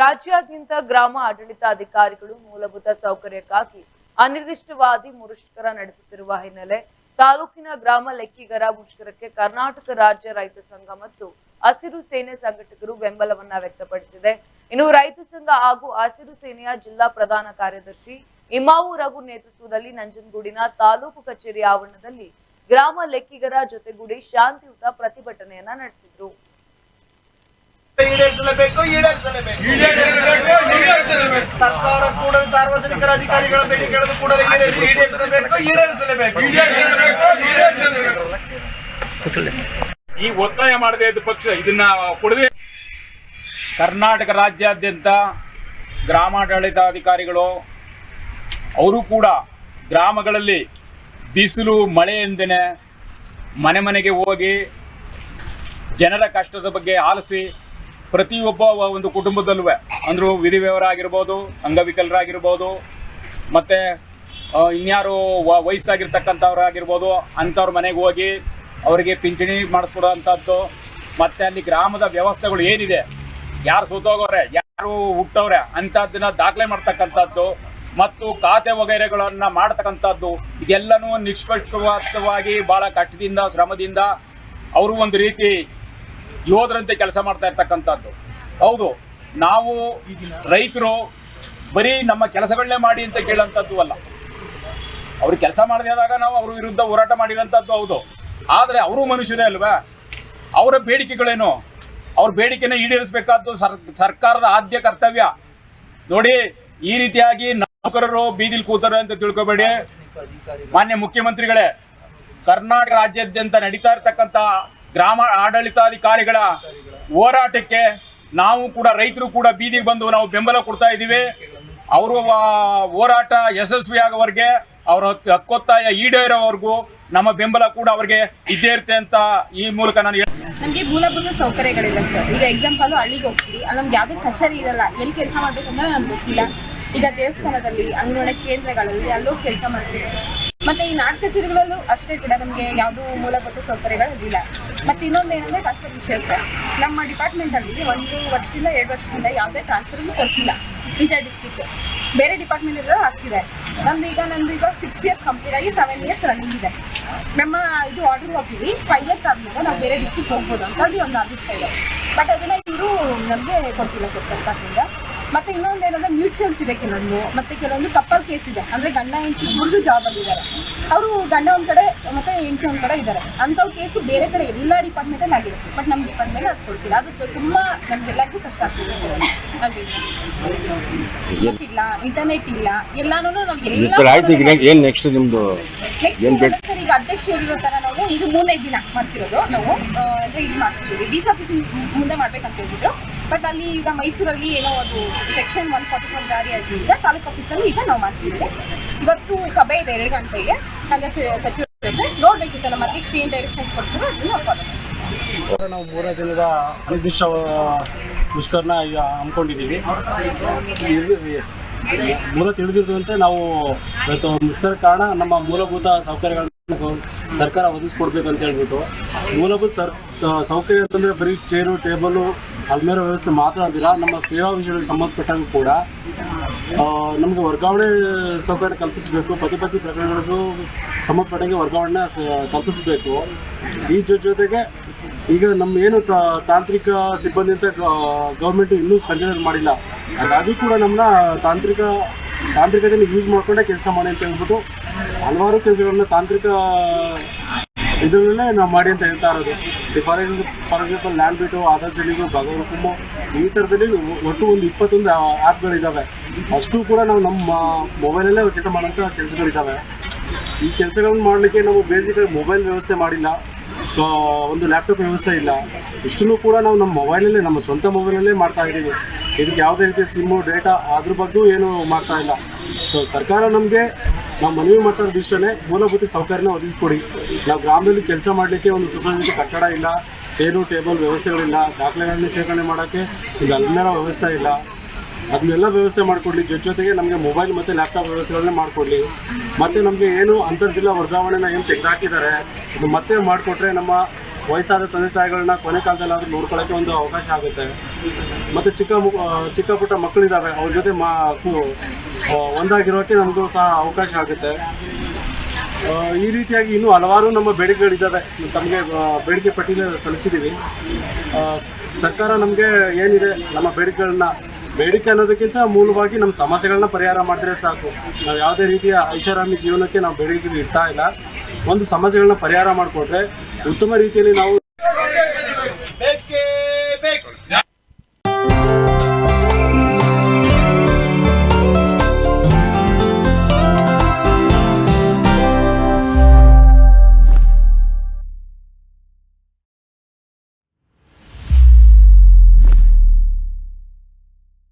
ರಾಜ್ಯಾದ್ಯಂತ ಗ್ರಾಮ ಆಡಳಿತಾಧಿಕಾರಿಗಳು ಮೂಲಭೂತ ಸೌಕರ್ಯಕ್ಕಾಗಿ ಅನಿರ್ದಿಷ್ಟವಾದಿ ಮುಷ್ಕರ ನಡೆಸುತ್ತಿರುವ ಹಿನ್ನೆಲೆ ತಾಲೂಕಿನ ಗ್ರಾಮ ಲೆಕ್ಕಿಗರ ಮುಷ್ಕರಕ್ಕೆ ಕರ್ನಾಟಕ ರಾಜ್ಯ ರೈತ ಸಂಘ ಮತ್ತು ಹಸಿರು ಸೇನೆ ಸಂಘಟಕರು ಬೆಂಬಲವನ್ನ ವ್ಯಕ್ತಪಡಿಸಿದೆ. ಇನ್ನು ರೈತ ಸಂಘ ಹಾಗೂ ಹಸಿರು ಸೇನೆಯ ಜಿಲ್ಲಾ ಪ್ರಧಾನ ಕಾರ್ಯದರ್ಶಿ ಇಮಾವು ರಘು ನೇತೃತ್ವದಲ್ಲಿ ನಂಜನಗೂಡಿನ ತಾಲೂಕು ಕಚೇರಿ ಆವರಣದಲ್ಲಿ ಗ್ರಾಮ ಲೆಕ್ಕಿಗರ ಜೊತೆಗೂಡಿ ಶಾಂತಿಯುತ ಪ್ರತಿಭಟನೆಯನ್ನ ನಡೆಸಿದ್ರು. ಈಡೇರಿಸಲೇಬೇಕು ಈಡೇರಿಸಲೇಬೇಕು. ಸರ್ಕಾರ ಕೂಡ ಸಾರ್ವಜನಿಕರ ಅಧಿಕಾರಿಗಳ ಬೇಡಿಕೆಗಳನ್ನು ಕೂಡ ಈಡೇರಿಸಿ- ಈಡೇರಿಸಬೇಕು ಈಡೇರಿಸಲೇಬೇಕು. ಈ ಒತ್ತಾಯ ಮಾಡದೇ ಇದ್ದ ಪಕ್ಷ ಇದನ್ನ ಕೊಡದೆ ಕರ್ನಾಟಕ ರಾಜ್ಯಾದ್ಯಂತ ಗ್ರಾಮಾಡಳಿತಾಧಿಕಾರಿಗಳು ಅವರು ಕೂಡ ಗ್ರಾಮಗಳಲ್ಲಿ ಬಿಸಿಲು ಮಳೆ ಎಂದನೆ ಮನೆ ಮನೆಗೆ ಹೋಗಿ ಜನರ ಕಷ್ಟದ ಬಗ್ಗೆ ಆಲಿಸಿ ಪ್ರತಿಯೊಬ್ಬ ಒಂದು ಕುಟುಂಬದಲ್ಲೂ ಅಂದ್ರೆ ವಿಧಿವೆಯವರಾಗಿರ್ಬೋದು ಅಂಗವಿಕಲರಾಗಿರ್ಬೋದು, ಮತ್ತು ಇನ್ಯಾರು ವ- ವಯಸ್ಸಾಗಿರ್ತಕ್ಕಂಥವ್ರಾಗಿರ್ಬೋದು, ಅಂಥವ್ರ ಮನೆಗೆ ಹೋಗಿ ಅವರಿಗೆ ಪಿಂಚಣಿ ಮಾಡಿಸ್ಕೊಡೋವಂಥದ್ದು ಮತ್ತು ಅಲ್ಲಿ ಗ್ರಾಮದ ವ್ಯವಸ್ಥೆಗಳು ಏನಿದೆ, ಯಾರು ಸುತ್ತೋಗೋರೆ ಯಾರು ಹುಟ್ಟವ್ರೆ, ಅಂಥದ್ದನ್ನ ದಾಖಲೆ ಮಾಡ್ತಕ್ಕಂಥದ್ದು, ಮತ್ತು ಖಾತೆ ವಗೈರೆಗಳನ್ನು ಮಾಡ್ತಕ್ಕಂಥದ್ದು, ಇದೆಲ್ಲನೂ ನಿಷ್ಪಕ್ಷಪಾತವಾಗಿ ಭಾಳ ಕಷ್ಟದಿಂದ, ಶ್ರಮದಿಂದ ಅವರು ಒಂದು ರೀತಿ ಯೋಧರಂತೆ ಕೆಲಸ ಮಾಡ್ತಾ ಇರ್ತಕ್ಕಂಥದ್ದು. ಹೌದು, ನಾವು ರೈತರು ಬರೀ ನಮ್ಮ ಕೆಲಸಗಳನ್ನೇ ಮಾಡಿ ಅಂತ ಕೇಳೋಂಥದ್ದು ಅಲ್ಲ. ಅವ್ರು ಕೆಲಸ ಮಾಡದಾಗ ನಾವು ಅವ್ರ ವಿರುದ್ಧ ಹೋರಾಟ ಮಾಡಿರೋಂಥದ್ದು ಹೌದು. ಆದರೆ ಅವರು ಮನುಷ್ಯರೇ ಅಲ್ವಾ? ಅವರ ಬೇಡಿಕೆಗಳೇನು? ಅವ್ರ ಬೇಡಿಕೆನ ಈಡೇರಿಸಬೇಕಾದ್ದು ಸರ್, ಸರ್ಕಾರದ ಆದ್ಯ ಕರ್ತವ್ಯ. ನೋಡಿ, ಈ ರೀತಿಯಾಗಿ ನೌಕರರು ಬೀದಿಲಿ ಕೂತಾರೆ ಅಂತ ತಿಳ್ಕೊಬೇಡಿ. ಮಾನ್ಯ ಮುಖ್ಯಮಂತ್ರಿಗಳೇ, ಕರ್ನಾಟಕ ರಾಜ್ಯಾದ್ಯಂತ ನಡೀತಾ ಇರ್ತಕ್ಕಂಥ ಗ್ರಾಮ ಆಡಳಿತಾಧಿಕಾರಿಗಳ ಹೋರಾಟಕ್ಕೆ ನಾವು ಕೂಡ ರೈತರು ಕೂಡ ಬೀದಿಗೆ ಬಂದು ನಾವು ಬೆಂಬಲ ಕೊಡ್ತಾ ಇದ್ದೀವಿ. ಅವರು ಹೋರಾಟ ಯಶಸ್ವಿ ಆಗೋವರೆಗೆ ಅವರ ಹಕ್ಕೊತ್ತಾಯ ಈಡೇರೋವರೆಗೂ ನಮ್ಮ ಬೆಂಬಲ ಕೂಡ ಅವ್ರಿಗೆ ಇದ್ದೇ ಇರುತ್ತೆ ಅಂತ ಈ ಮೂಲಕ ನಾನು ನಮಗೆ ಮೂಲಭೂತ ಸೌಕರ್ಯಗಳಿಲ್ಲ ಸರ್. ಈಗ ಎಕ್ಸಾಂಪಲ್ ಹಳ್ಳಿಗೆ ಹೋಗ್ತೀವಿ. ಅಲ್ಲಿ, ನಮ್ಗೆ ಯಾವುದೇ ಕಚೇರಿ ಇರಲ್ಲ. ಎಲ್ಲಿ ಕೆಲಸ ಮಾಡಬೇಕು ಅಂದ್ರೆ ನಮ್ಗೆ ಗೊತ್ತಿಲ್ಲ. ಈಗ ದೇವಸ್ಥಾನದಲ್ಲಿ ಅಂಗನವಾಡಿ ಕೇಂದ್ರಗಳಲ್ಲಿ ಅಲ್ಲೂ ಕೆಲಸ ಮಾಡ್ತೀವಿ. ಮತ್ತೆ ಈ ನಾಟಕ ಕಚೇರಿಗಳಲ್ಲೂ ಅಷ್ಟೇ ಕೂಡ ನಮಗೆ ಯಾವುದೂ ಮೂಲಭೂತ ಸೌಕರ್ಯಗಳಿಲ್ಲ. ಮತ್ತೆ ಇನ್ನೊಂದು ಏನಂದ್ರೆ ಟ್ರಾನ್ಸ್ಫರ್ ವಿಷಯ ನಮ್ಮ ಡಿಪಾರ್ಟ್ಮೆಂಟಲ್ಲಿ ಒಂದು ವರ್ಷದಿಂದ, ಎರಡು ವರ್ಷದಿಂದ ಯಾವುದೇ ಟ್ರಾನ್ಸ್ಫರ್ ಕೊಡ್ತಿಲ್ಲ. ಇಂಟರ್ ಡಿಸ್ಟ್ರಿಕ್ಟ್ ಬೇರೆ ಡಿಪಾರ್ಟ್ಮೆಂಟ್ ಎಲ್ಲ ಆಗ್ತಿದೆ. ನಮ್ದು ಈಗ ನಂದು ಈಗ ಸಿಕ್ಸ್ ಇಯರ್ಸ್ ಕಂಪ್ಲೀಟ್ ಆಗಿ ಸೆವೆನ್ ಇಯರ್ಸ್ ರನ್ನಿಂಗ್ ಇದೆ. ನಮ್ಮ ಇದು ಆರ್ಡರ್ ಹೋಗ್ತೀವಿ ಫೈವ್ ಇಯರ್ಸ್ ಆದ್ಮೇಲೆ ನಾವು ಬೇರೆ ಡಿಸ್ಟ್ರಿಕ್ಟ್ ಹೋಗ್ಬೋದು ಅಂತ ಅದು ಒಂದು ಅಭಿಪ್ರಾಯ ಇದೆ. ಬಟ್ ಅದನ್ನ ಇವರು ನಮಗೆ ಕೊಡ್ತಿಲ್ಲ ಸರ್ ಸರ್ಕಾರದಿಂದ ಮತ್ತೆ ಇನ್ನೊಂದು ಏನಂದ್ರೆ ಮ್ಯೂಚುವಲ್ಸ್ ಇದೆ ಕೆಲವೊಂದು ಮತ್ತೆ ಕೆಲವೊಂದು ಕಪ್ಪಲ್ ಕೇಸ್ ಇದೆ. ಅಂದ್ರೆ ಗಂಡ ಹೆಂಡತಿ ಮುರಿದು ಜಾಬ್ ಅಲ್ಲಿ ಇದ್ದಾರೆ ಅವರು ಗಂಡ ಒಂದ್ ಕಡೆ ಮತ್ತೆ ಹೆಂಡತಿ ಒಂದ್ ಕಡೆ ಇದ್ದಾರೆ ಅಂಥವು ಕೇಸ್ ಬೇರೆ ಕಡೆ ಎಲ್ಲ ಡಿಪಾರ್ಟ್ಮೆಂಟ್ ಅಲ್ಲಿ ಆಗಿರುತ್ತೆ. ಬಟ್ ನಮ್ ಡಿಪಾರ್ಟ್ಮೆಂಟ್ ಅದು ಕೊಡ್ತಿಲ್ಲ. ಅದು ತುಂಬಾ ನಮ್ಗೆಲ್ಲರಿಗೂ ಕಷ್ಟ ಆಗ್ತಿದೆ ಸರ್. ಅಲ್ಲಿ ಇಲ್ಲ ಇಂಟರ್ನೆಟ್ ಇಲ್ಲ ಎಲ್ಲಾನು ನಾವು ಎಲ್ಲ ಏನ್ ನೆಕ್ಸ್ಟ್ ನಿಮ್ದು ನೆಕ್ಸ್ಟ್ ಸರ್ ಈಗ ಅಧ್ಯಕ್ಷ ಹೇಳಿರೋ ತರ ನಾವು ಇದು ಮೂರನೇ ದಿನ ಮಾಡ್ತಿರೋದು. ನಾವು ಅಂದ್ರೆ ಇಲ್ಲಿ ಮಾಡ್ತಿದ್ದೀವಿ. ಡಿಸ್ ಆಫೀಸ್ ಮುಂದೆ ಮಾಡ್ಬೇಕಂತ ಹೇಳಿದ್ರು ಬಟ್ ಅಲ್ಲಿ ಈಗ ಮೈಸೂರಲ್ಲಿ ಏನೋ ಅದು ಸೆಕ್ಷನ್ ಒನ್ ಫಾರ್ಟಿ ಫೋರ್ ಜಾರಿ ಆಗಿದ್ದರಿಂದ ತಾಲೂಕು ಆಫೀಸಲ್ಲಿ ಈಗ ನಾವು ಮಾಡ್ತಿದ್ದೀವಿ. ಇವತ್ತು ಸಭೆ ಇದೆ, ಎರಡು ಗಂಟೆಗೆ. ನನ್ನ ಸಚಿವ ನೋಡಬೇಕು ಸರ್ ನಮ್ಮ ಅಧ್ಯಕ್ಷರು ಏನು ಡೈರೆಕ್ಷನ್ಸ್ ಕೊಡ್ತಾರೆ, ಅದನ್ನ ನಾವು ಮೂರೇ ದಿನದ ಅನಿರ್ದಿಷ್ಟ ಮುಷ್ಕರನ ಈಗ ಅಂದ್ಕೊಂಡಿದ್ದೀವಿ ಮೂಲ ತಿಳಿದಿರುವಂತೆ ನಾವು ಇವತ್ತು ಮುಷ್ಕರ ಕಾರಣ ನಮ್ಮ ಮೂಲಭೂತ ಸೌಕರ್ಯಗಳನ್ನ ಸರ್ಕಾರ ಒದಗಿಸ್ಕೊಡ್ಬೇಕು ಅಂತ ಹೇಳ್ಬಿಟ್ಟು ಮೂಲಭೂತ ಸರ್ ಸೌಕರ್ಯ ಅಂತಂದರೆ ಬರೀ ಚೇರು ಟೇಬಲು ಅಲ್ಮೇರ ವ್ಯವಸ್ಥೆ ಮಾತ್ರ ಅಂದಿರ ನಮ್ಮ ಸೇವಾ ವಿಷಯಗಳಿಗೆ ಸಂಬಂಧಪಟ್ಟಂಗೆ ಕೂಡ ನಮಗೆ ವರ್ಗಾವಣೆ ಸೌಕರ್ಯ ಕಲ್ಪಿಸಬೇಕು, ಪತಿ ಪತಿ ಪ್ರಕರಣಗಳಿಗೂ ಸಂಬಂಧಪಟ್ಟಂಗೆ ವರ್ಗಾವಣೆ ಕಲ್ಪಿಸಬೇಕು. ಈ ಜೊತೆಗೆ ಈಗ ನಮ್ಮ ಏನು ತಾಂತ್ರಿಕ ಸಿಬ್ಬಂದಿ ಅಂತ ಗೌರ್ಮೆಂಟ್ ಇನ್ನೂ ಕನ್ಸಿಡರ್ ಮಾಡಿಲ್ಲ. ಅದಾದರೂ ಕೂಡ ನಮ್ಮನ್ನ ತಾಂತ್ರಿಕ ತಾಂತ್ರಿಕತೆಯನ್ನು ಯೂಸ್ ಮಾಡಿಕೊಂಡೇ ಕೆಲಸ ಮಾಡಿ ಅಂತ ಹೇಳ್ಬಿಟ್ಟು ಹಲವಾರು ಕೆಲಸಗಳನ್ನ ತಾಂತ್ರಿಕ ಇದರಲ್ಲೇ ನಾವು ಮಾಡಿ ಅಂತ ಹೇಳ್ತಾ ಇರೋದು. For example for example land ಬಿಟ್ಟು ಆಧಾರ್ ಜಡಿಗೂ ಭಗವರುಕುಂಬ ಈ ಥರದಲ್ಲಿ ಒಟ್ಟು ಒಂದು ಇಪ್ಪತ್ತೊಂದು ಆ್ಯಪ್ಗಳಿದ್ದಾವೆ ಅಷ್ಟು ಕೂಡ ನಾವು ನಮ್ಮ ಮೊಬೈಲಲ್ಲೇ ಕೆಲಸ ಮಾಡೋಂಥ ಕೆಲಸಗಳಿದ್ದಾವೆ ಈ ಕೆಲಸಗಳನ್ನು ಮಾಡಲಿಕ್ಕೆ ನಾವು ಬೇಸಿಕಾಗಿ ಮೊಬೈಲ್ ವ್ಯವಸ್ಥೆ ಮಾಡಿಲ್ಲ. ಸೊ ಒಂದು ಲ್ಯಾಪ್ಟಾಪ್ ವ್ಯವಸ್ಥೆ ಇಲ್ಲ. ಇಷ್ಟನ್ನು ಕೂಡ ನಾವು ನಮ್ಮ ಮೊಬೈಲಲ್ಲೇ ನಮ್ಮ ಸ್ವಂತ ಮೊಬೈಲಲ್ಲೇ ಮಾಡ್ತಾ ಇದ್ದೀವಿ. ಇದಕ್ಕೆ ಯಾವುದೇ ರೀತಿಯ ಸಿಮ್ಮು ಡೇಟಾ ಅದ್ರ ಬಗ್ಗೆಯೂ ಏನು ಮಾಡ್ತಾ ಇಲ್ಲ. ಸೊ ಸರ್ಕಾರ ನಮಗೆ ನಾವು ಮನವಿ ಮಾಡ್ತಾ ಇಷ್ಟೇ ಮೂಲಭೂತ ಸೌಕರ್ಯನ ಒದಗಿಸ್ಕೊಡಿ. ನಾವು ಗ್ರಾಮದಲ್ಲಿ ಕೆಲಸ ಮಾಡಲಿಕ್ಕೆ ಒಂದು ಸುಸಜ್ಜಿತ ಕಟ್ಟಡ ಇಲ್ಲ ಚೇರು ಟೇಬಲ್ ವ್ಯವಸ್ಥೆಗಳಿಲ್ಲ, ದಾಖಲೆಗಳನ್ನ ಶೇಖರಣೆ ಮಾಡೋಕ್ಕೆ ಒಂದು ಅಲ್ಮೇರ ವ್ಯವಸ್ಥೆ ಇಲ್ಲ. ಅದನ್ನೆಲ್ಲ ವ್ಯವಸ್ಥೆ ಮಾಡಿಕೊಡ್ಲಿ ಜೊತೆ ಜೊತೆಗೆ ನಮಗೆ ಮೊಬೈಲ್ ಮತ್ತು ಲ್ಯಾಪ್ಟಾಪ್ ವ್ಯವಸ್ಥೆಗಳನ್ನ ಮಾಡಿಕೊಡ್ಲಿ. ಮತ್ತು ನಮಗೆ ಏನು ಅಂತರ್ಜಿಲ್ಲಾ ವರ್ಗಾವಣೆನ ಏನು ತೆಗೆದುಹಾಕಿದ್ದಾರೆ ಅದು ಮತ್ತೆ ಮಾಡಿಕೊಟ್ರೆ ನಮ್ಮ ವಯಸ್ಸಾದ ತಂದೆ ತಾಯಿಗಳನ್ನ ಕೊನೆ ಕಾಲದಲ್ಲಾದರೂ ನೋಡ್ಕೊಳ್ಳೋಕ್ಕೆ ಒಂದು ಅವಕಾಶ ಆಗುತ್ತೆ. ಮತ್ತು ಚಿಕ್ಕ ಚಿಕ್ಕ ಪುಟ್ಟ ಮಕ್ಕಳಿದ್ದಾವೆ ಅವ್ರ ಜೊತೆ ಮಾ ಒಂದಾಗಿರೋಕ್ಕೆ ನಮಗೂ ಸಹ ಅವಕಾಶ ಆಗುತ್ತೆ. ಈ ರೀತಿಯಾಗಿ ಇನ್ನೂ ಹಲವಾರು ನಮ್ಮ ಬೇಡಿಕೆಗಳಿದ್ದಾವೆ. ತಮಗೆ ಬೇಡಿಕೆ ಪಟ್ಟಿನ ಸಲ್ಲಿಸಿದ್ದೀವಿ. ಸರ್ಕಾರ ನಮಗೆ ಏನಿದೆ, ನಮ್ಮ ಬೇಡಿಕೆಗಳನ್ನ, ಬೇಡಿಕೆ ಅನ್ನೋದಕ್ಕಿಂತ ಮೂಲವಾಗಿ ನಮ್ಮ ಸಮಸ್ಯೆಗಳನ್ನ ಪರಿಹಾರ ಮಾಡಿದ್ರೆ ಸಾಕು. ನಾವು ಯಾವುದೇ ರೀತಿಯ ಐಷಾರಾಮಿ ಜೀವನಕ್ಕೆ ನಾವು ಬೇಡಿಕೆ ಇಡ್ತಾ ಇಲ್ಲ. ಒಂದು ಸಮಸ್ಯೆಗಳನ್ನ ಪರಿಹಾರ ಮಾಡಿಕೊಟ್ರೆ ಉತ್ತಮ ರೀತಿಯಲ್ಲಿ ನಾವು